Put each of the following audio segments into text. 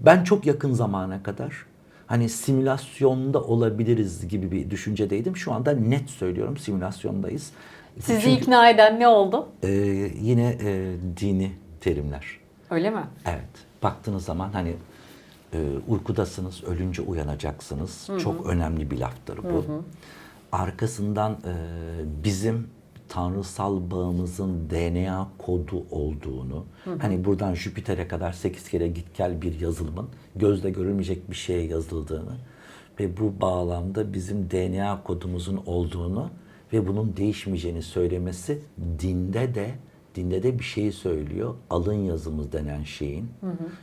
Ben çok yakın zamana kadar hani simülasyonda olabiliriz gibi bir düşüncedeydim. Şu anda net söylüyorum simülasyondayız. Sizi Çünkü, ikna eden ne oldu? e, yine e, dini terimler. Öyle mi? Evet. Baktığınız zaman hani e, uykudasınız, ölünce uyanacaksınız. Çok önemli bir laftır bu. Arkasından e, bizim tanrısal bağımızın DNA kodu olduğunu, hani buradan Jüpiter'e kadar 8 kere git gel bir yazılımın gözle görülmeyecek bir şeye yazıldığını ve bu bağlamda bizim DNA kodumuzun olduğunu ve bunun değişmeyeceğini söylemesi dinde de dinde de bir şeyi söylüyor. Alın yazımız denen şeyin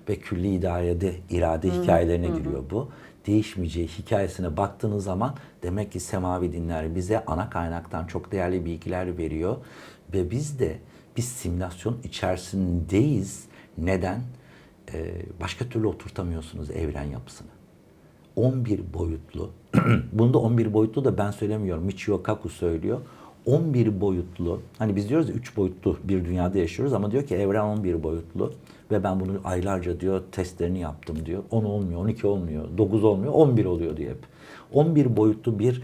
ve külli idarede irade hikayelerine giriyor bu. Değişmeyeceği hikayesine baktığınız zaman demek ki semavi dinler bize ana kaynaktan çok değerli bilgiler veriyor ve biz de bir simülasyon içerisindeyiz. Neden? Ee, başka türlü oturtamıyorsunuz evren yapısını. 11 boyutlu, bunu da 11 boyutlu da ben söylemiyorum, Michio Kaku söylüyor. 11 boyutlu, hani biz diyoruz ya 3 boyutlu bir dünyada yaşıyoruz ama diyor ki evren 11 boyutlu ve ben bunu aylarca diyor testlerini yaptım diyor. 10 olmuyor, 12 olmuyor, 9 olmuyor, 11 oluyor diyor hep. 11 boyutlu bir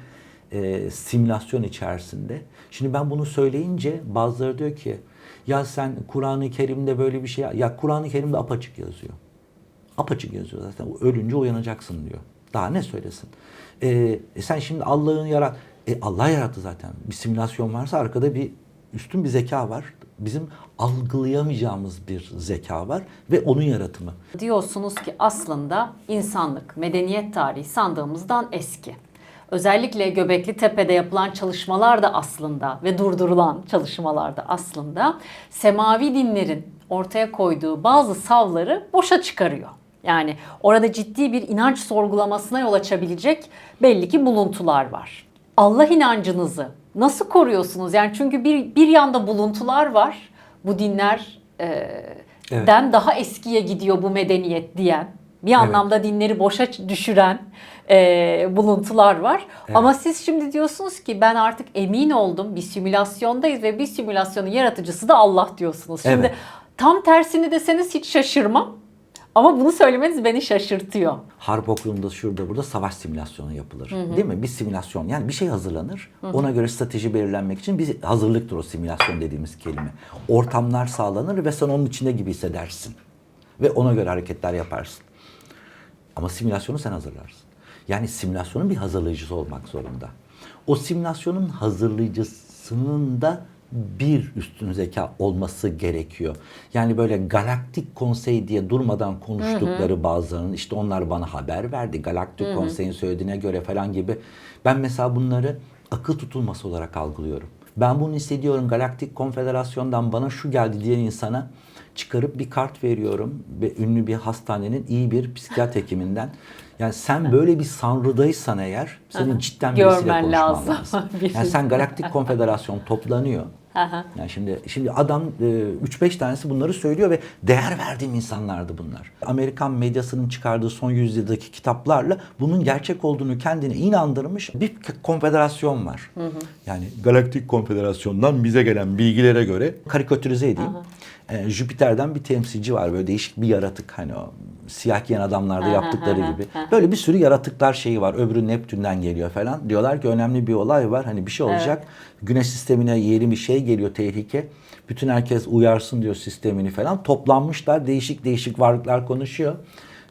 e, simülasyon içerisinde. Şimdi ben bunu söyleyince bazıları diyor ki ya sen Kur'an-ı Kerim'de böyle bir şey ya Kur'an-ı Kerim'de apaçık yazıyor. Apaçık yazıyor zaten. Ölünce uyanacaksın diyor. Daha ne söylesin? Ee, e sen şimdi Allah'ın yarat... E Allah yarattı zaten. Bir simülasyon varsa arkada bir üstün bir zeka var. Bizim algılayamayacağımız bir zeka var ve onun yaratımı. Diyorsunuz ki aslında insanlık, medeniyet tarihi sandığımızdan eski. Özellikle Göbekli Tepe'de yapılan çalışmalar da aslında ve durdurulan çalışmalar da aslında semavi dinlerin ortaya koyduğu bazı savları boşa çıkarıyor. Yani orada ciddi bir inanç sorgulamasına yol açabilecek belli ki buluntular var. Allah inancınızı nasıl koruyorsunuz? Yani çünkü bir, bir yanda buluntular var. Bu dinler e, Evet. den daha eskiye gidiyor bu medeniyet diyen, bir anlamda dinleri boşa düşüren e, buluntular var. Ama siz şimdi diyorsunuz ki ben artık emin oldum bir simülasyondayız ve bir simülasyonun yaratıcısı da Allah diyorsunuz. Şimdi Evet. tam tersini deseniz hiç şaşırmam. Ama bunu söylemeniz beni şaşırtıyor. Harp okulunda şurada burada savaş simülasyonu yapılır. Değil mi? Bir simülasyon yani bir şey hazırlanır. Ona göre strateji belirlenmek için bir hazırlıktır o simülasyon dediğimiz kelime. Ortamlar sağlanır ve sen onun içinde gibi hissedersin. Ve ona göre hareketler yaparsın. Ama simülasyonu sen hazırlarsın. Yani simülasyonun bir hazırlayıcısı olmak zorunda. O simülasyonun hazırlayıcısının da bir üstün zeka olması gerekiyor. Yani böyle galaktik konsey diye durmadan konuştukları bazılarının işte onlar bana haber verdi. Galaktik konseyin söylediğine göre falan gibi. Ben mesela bunları akıl tutulması olarak algılıyorum. Ben bunu hissediyorum. Galaktik Konfederasyon'dan bana şu geldi diyen insana çıkarıp bir kart veriyorum ve ünlü bir hastanenin iyi bir psikiyat hekiminden. Yani sen böyle bir sanrıdaysan eğer senin cidden birisiyle Görmen konuşman lazım. lazım. Yani sen Galaktik Konfederasyon toplanıyor. Aha. Yani şimdi şimdi adam e, 3-5 tanesi bunları söylüyor ve değer verdiğim insanlardı bunlar. Amerikan medyasının çıkardığı son yüzyıldaki kitaplarla bunun gerçek olduğunu kendine inandırmış bir konfederasyon var. Yani Galaktik Konfederasyon'dan bize gelen bilgilere göre karikatürize edeyim. E, Jüpiter'den bir temsilci var böyle değişik bir yaratık hani o siyah giyen adamlarda yaptıkları gibi. Böyle bir sürü yaratıklar şeyi var. Öbürü Neptün'den geliyor falan. Diyorlar ki önemli bir olay var. Hani bir şey olacak. Güneş sistemine yeni bir şey geliyor tehlike. Bütün herkes uyarsın diyor sistemini falan. Toplanmışlar. Değişik değişik varlıklar konuşuyor.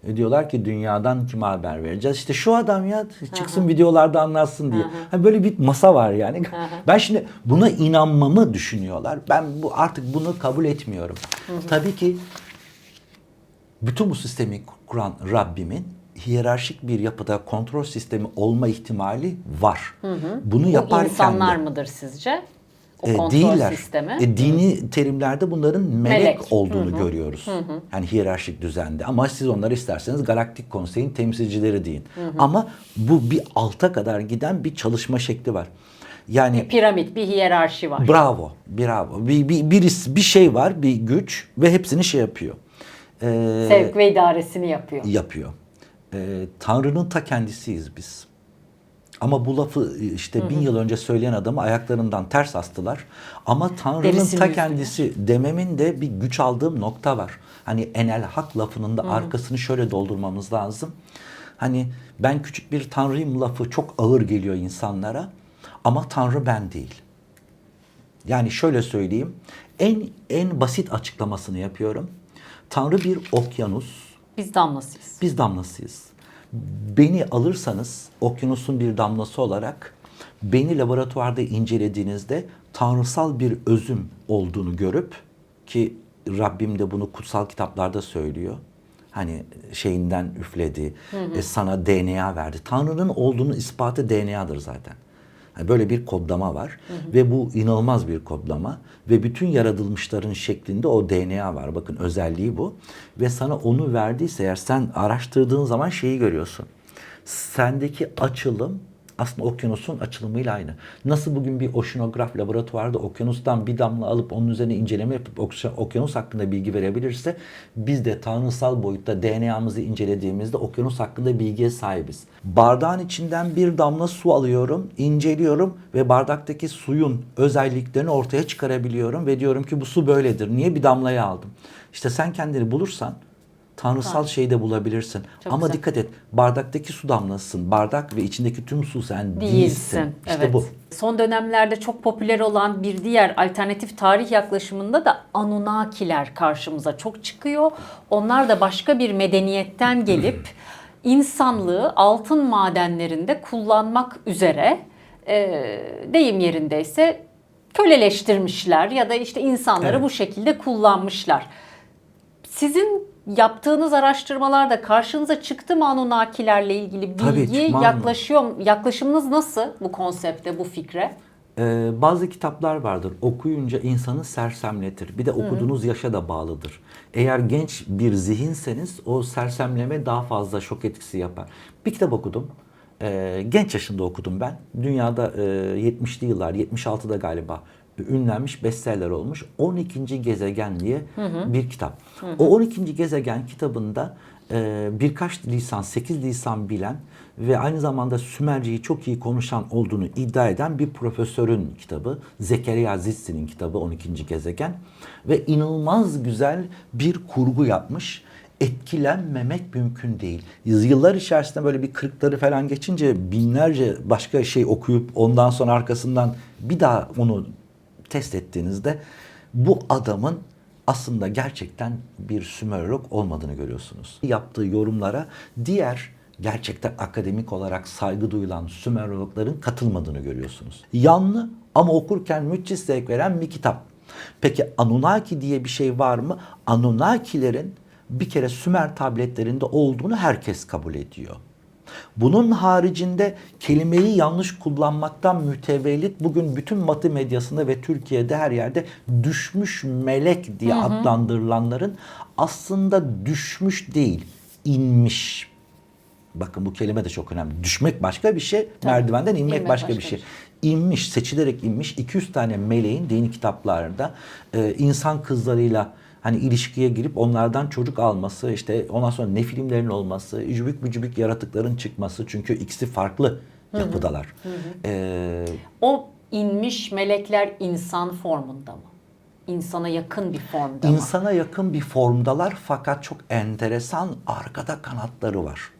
E diyorlar ki dünyadan kime haber vereceğiz? İşte şu adam ya çıksın videolarda anlatsın diye. Hani böyle bir masa var yani. Ben şimdi buna inanmamı düşünüyorlar. Ben bu artık bunu kabul etmiyorum. Tabii ki bütün bu sistemi kuran Rabbimin hiyerarşik bir yapıda kontrol sistemi olma ihtimali var. Bunu Bu yaparken insanlar de, mıdır sizce? O e, kontrol değiller. sistemi. E, dini terimlerde bunların melek, Melek. olduğunu görüyoruz. Yani hiyerarşik düzende. Ama siz onları isterseniz Galaktik Konsey'in temsilcileri deyin. Ama bu bir alta kadar giden bir çalışma şekli var. Yani Piramit, bir hiyerarşi var. Bravo, bravo. Bir, bir, birisi, bir şey var, bir güç ve hepsini şey yapıyor. Ee, Sevk ve idaresini yapıyor. yapıyor. Ee, Tanrı'nın ta kendisiyiz biz. Ama bu lafı e, işte bin yıl önce söyleyen adamı ayaklarından ters astılar. Ama Tanrı'nın ta üstüne. kendisi dememin de bir güç aldığım nokta var. Hani enel hak lafının da arkasını şöyle doldurmamız lazım. Hani ben küçük bir tanrıyım lafı çok ağır geliyor insanlara. Ama tanrı ben değil. Yani şöyle söyleyeyim. En en basit açıklamasını yapıyorum. Tanrı bir okyanus. Biz damlasıyız. Biz damlasıyız. Beni alırsanız okyanusun bir damlası olarak beni laboratuvarda incelediğinizde tanrısal bir özüm olduğunu görüp ki Rabbim de bunu kutsal kitaplarda söylüyor. Hani şeyinden üfledi, e, sana DNA verdi. Tanrı'nın olduğunu ispatı DNA'dır zaten. Yani böyle bir kodlama var ve bu inanılmaz bir kodlama ve bütün yaratılmışların şeklinde o DNA var. Bakın özelliği bu ve sana onu verdiyse eğer sen araştırdığın zaman şeyi görüyorsun. Sendeki açılım aslında okyanusun açılımıyla aynı. Nasıl bugün bir oşinograf laboratuvarda okyanustan bir damla alıp onun üzerine inceleme yapıp okya- okyanus hakkında bilgi verebilirse biz de tanrısal boyutta DNA'mızı incelediğimizde okyanus hakkında bilgiye sahibiz. Bardağın içinden bir damla su alıyorum, inceliyorum ve bardaktaki suyun özelliklerini ortaya çıkarabiliyorum ve diyorum ki bu su böyledir. Niye bir damlayı aldım? İşte sen kendini bulursan tanrısal şeyi de bulabilirsin. Çok Ama güzel. dikkat et. Bardaktaki su damlasın. Bardak ve içindeki tüm su sen değilsin. Değilsin. İşte evet. bu. Son dönemlerde çok popüler olan bir diğer alternatif tarih yaklaşımında da Anunnakiler karşımıza çok çıkıyor. Onlar da başka bir medeniyetten gelip insanlığı altın madenlerinde kullanmak üzere e, deyim yerindeyse köleleştirmişler ya da işte insanları Evet. bu şekilde kullanmışlar. Sizin yaptığınız araştırmalarda karşınıza çıktı mı Anunnakilerle ilgili Tabii, bilgi mı? yaklaşıyor yaklaşımınız nasıl bu konsepte bu fikre? Ee, bazı kitaplar vardır. Okuyunca insanı sersemletir. Bir de okuduğunuz yaşa da bağlıdır. Eğer genç bir zihinseniz o sersemleme daha fazla şok etkisi yapar. Bir kitap okudum. Ee, genç yaşında okudum ben. Dünyada e, 70'li yıllar, 76'da galiba ünlenmiş bestseller olmuş. 12. Gezegen diye bir kitap. O 12. Gezegen kitabında e, birkaç lisan, 8 lisan bilen ve aynı zamanda Sümerceyi çok iyi konuşan olduğunu iddia eden bir profesörün kitabı. Zekeriya Zitsi'nin kitabı 12. Gezegen. Ve inanılmaz güzel bir kurgu yapmış. Etkilenmemek mümkün değil. Yıllar içerisinde böyle bir kırkları falan geçince binlerce başka şey okuyup ondan sonra arkasından bir daha onu test ettiğinizde bu adamın aslında gerçekten bir Sümerolog olmadığını görüyorsunuz. Yaptığı yorumlara diğer gerçekten akademik olarak saygı duyulan Sümerologların katılmadığını görüyorsunuz. Yanlı ama okurken müthiş zevk veren bir kitap. Peki Anunnaki diye bir şey var mı? Anunnakilerin bir kere Sümer tabletlerinde olduğunu herkes kabul ediyor. Bunun haricinde kelimeyi yanlış kullanmaktan mütevellit bugün bütün Batı medyasında ve Türkiye'de her yerde düşmüş melek diye adlandırılanların aslında düşmüş değil, inmiş. Bakın bu kelime de çok önemli. Düşmek başka bir şey, merdivenden inmek, İnmek başka, başka bir şey. bir İnmiş, seçilerek inmiş 200 tane meleğin dini kitaplarında e, insan kızlarıyla hani ilişkiye girip onlardan çocuk alması, işte ondan sonra ne filmlerin olması, cübük bücübük yaratıkların çıkması çünkü ikisi farklı yapıdalar. E, O inmiş melekler insan formunda mı? İnsana yakın bir formda mı? insana yakın bir formdalar fakat çok enteresan arkada kanatları var.